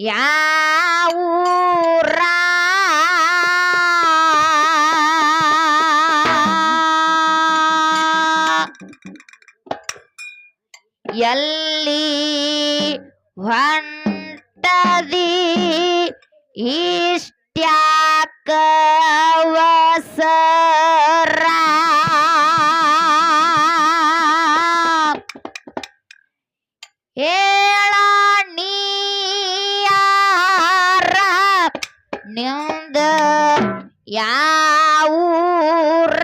ಯಾವೂರ ಎಲ್ಲಿ ಹೊಂಟದಿ? ಈಷ್ಟ ನಿಂದ ಯಾವೂರ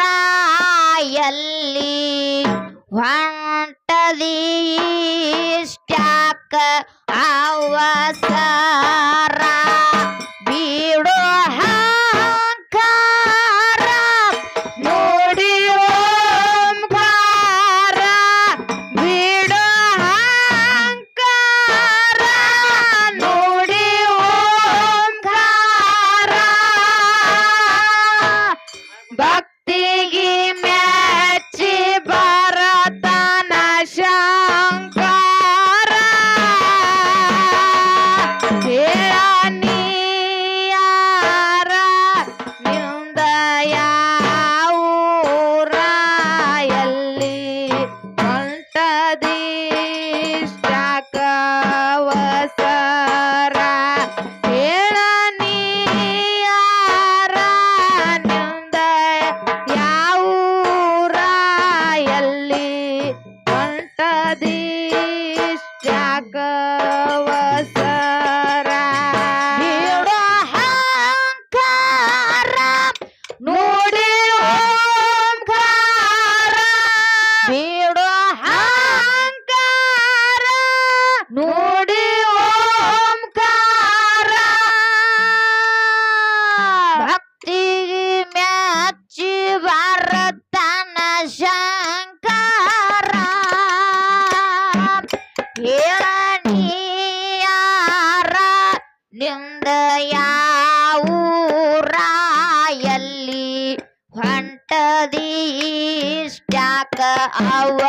ಲಿಂದಯಾವೂರಾಯಲ್ಲಿ ಹೊಂಟದಿ ಸ್ಟ್ಯಾಕ ಅವ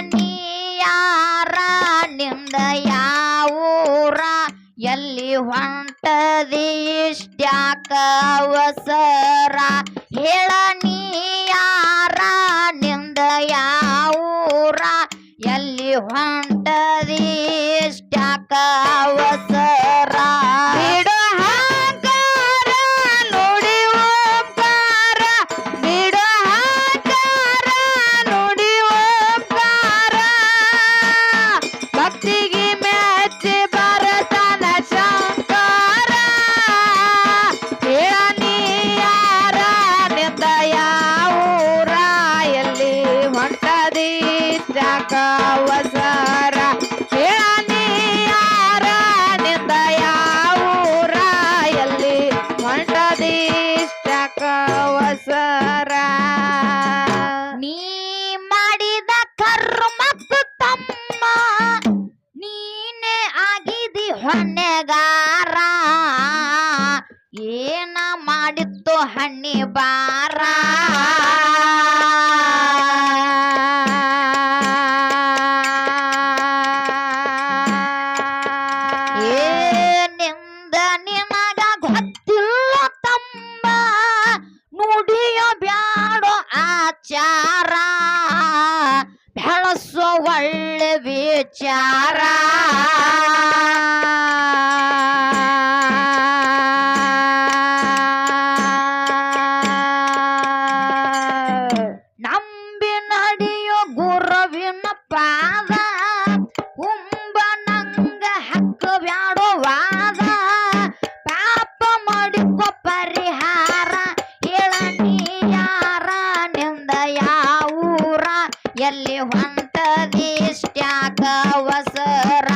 ನೀಯಾರ ನಿಂದ ಯಾವೂರ ಎಲ್ಲಿ ಹೊಂಟದಿ? ಇಷ್ಟ್ಯಾಕ ಅವಸರ. ಹೇಳ ನೀಯಾರ ನಿಂದ ಯಾವೂರ ಎಲ್ಲಿ ಹೊಂಟದಿ? ಇಷ್ಟ್ಯಾಕ ಹೊನ್ನೆಗಾರ ಏನ ಮಾಡಿತ್ತು ಹಣ್ಣಿ ಬಾರ? ಏನಿಂದ ನಿಮಗ ಗೊತ್ತಿಲ್ಲ ತಮ್ಮ ನುಡಿಯೋ ಬ್ಯಾಡೋ ಆಚಾರ, ಬೆಳಸೋ ಒಳ್ಳೆ ವಿಚಾರ. ಪಾದ ಕುಂಬ ನಂಗ ಹಕ್ಕ ಬ್ಯಾಡೋ ವಾದ, ಪಾಪ ಮಾಡಿಕೊ ಪರಿಹಾರ ಹೇಳ ನೀ ಯಾರ, ನಿಂದ ಯಾವೂರ, ಎಲ್ಲಿ ಹೊಂತದಿಷ್ಟ್ಯಾಕ ವಸರ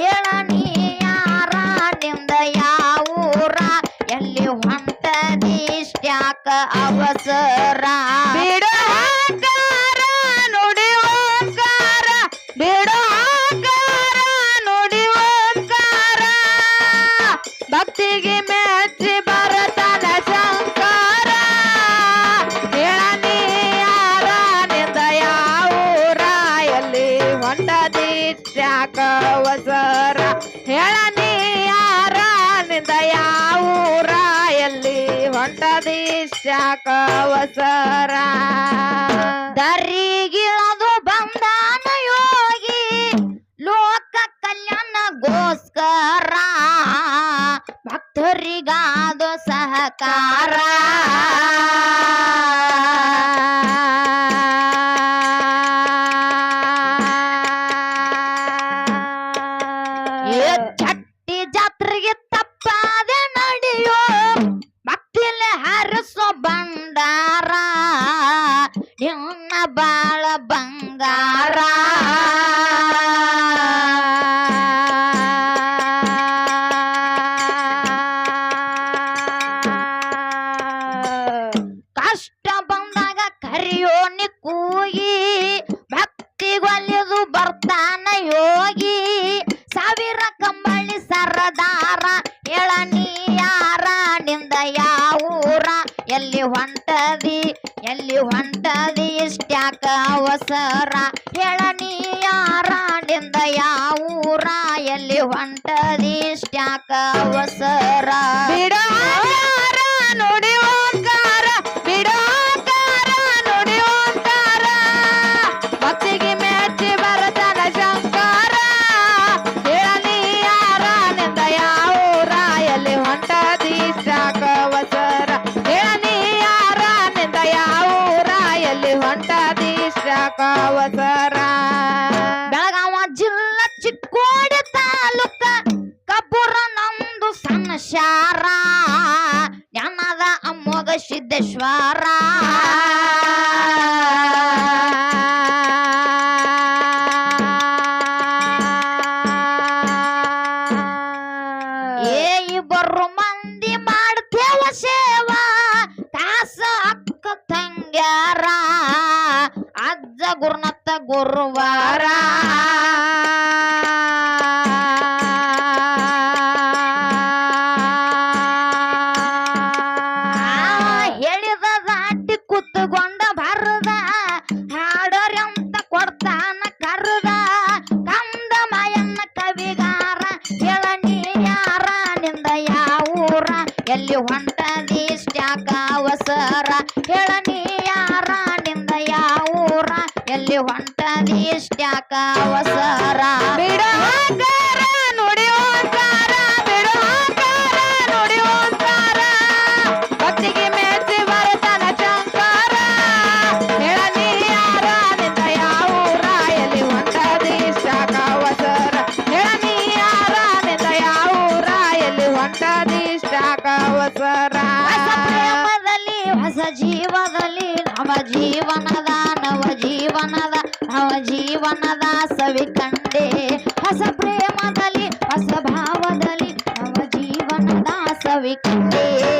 ಹೇಳ ನೀ ಯಾರ, ನಿಂದ ಯಾವೂರ, ಎಲ್ಲಿ ಹೊಂಟದಿಷ್ಟ್ಯಾಕ ಅವಸರ. ಬಿಡು. ಅವಸರ ಹೇಳನಿ ಯಾರ ನಿಂದ ಯಾವೂರ ಹೊಂಟದಿಷ್ಟ್ಯಾಕ ಕವಸರ ದರಿಗಿಳದು ಬಂದಾನ ಯೋಗಿ. ಲೋಕ ಕಲ್ಯಾಣಗೋಸ್ಕರ ಭಕ್ತರಿಗಾದು ಅವಸರ ಬೆಳಗಾವ ಜಿಲ್ಲಾ ಚಿಕ್ಕೋಡಿ ತಾಲೂಕ ಕಬ್ಬುರ ನಮ್ದು ಸಣ್ಣ ಶಾರ. ಜ್ಞಾನದ ಅಮ್ಮೋಗ ಸಿದ್ದೇಶ್ವರ. ಹೊಂಟದಿಷ್ಟ್ಯಾಕ ಅವಸರ. ಬಿಡು ಹಾಕಾರ ನುಡಿ ಓಂಕಾರ ಬಿಡು ಹಾಕಾರ ನುಡಿ ಓಂಕಾರ ಭಕ್ತಿಗೆ ಮೆಚ್ಚಿ ಬರತನ ಹೇಳನಿ ಯಾರ ಯಾವೂರ ಎಲ್ಲಿ ಹೊಂಟದಿ ಶಾಕ ಅವಸರ. ಹೇಳನಿ ಯಾರ ಯಾವೂರ ಎಲ್ಲಿ ಅವಸರ. ಹೊಸ ಜೀವದಲ್ಲಿ ನವ ಜೀವನದ ನವ ಜೀವನದ. ನವ ಜೀವನದ ಸವಿ ಕಂಡೆ. ಹೊಸ ಪ್ರೇಮದಲ್ಲಿ ಹೊಸ ಭಾವದಲ್ಲಿ ನವ ಜೀವನದ ಸವಿ ಕಂಡೆ.